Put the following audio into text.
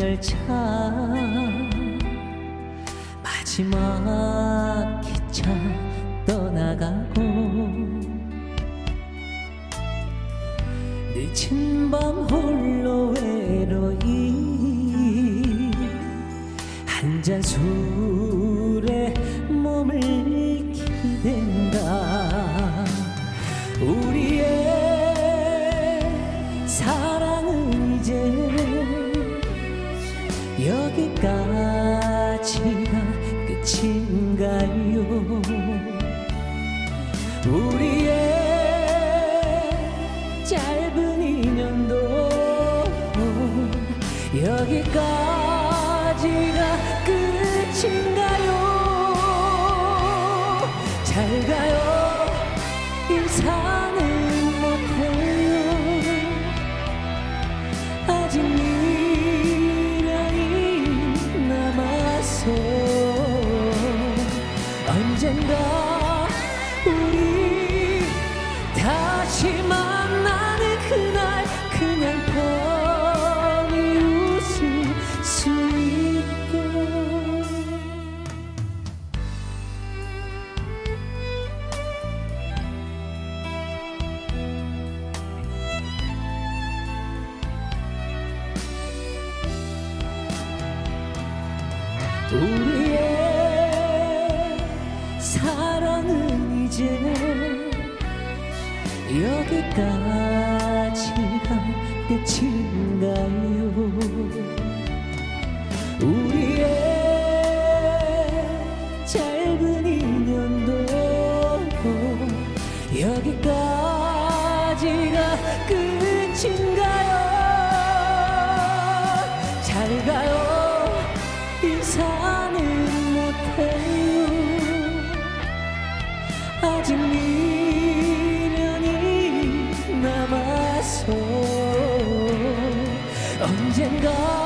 열차 마지막 기차 떠나가고 늦은 밤 홀로 외로이 한 잔 술에 몸을 기댄다 우리 짧은 인연도 여기까지가 끝인가요? 잘 가요. 인사는 못해요. 아직 미련이 남아서 언젠가 우리 다시 만 우리의 사랑은 이제 여기까지가 끝인가요? 우리의 짧은 인연도 여기까지가 끝 미련이 남아서 언젠가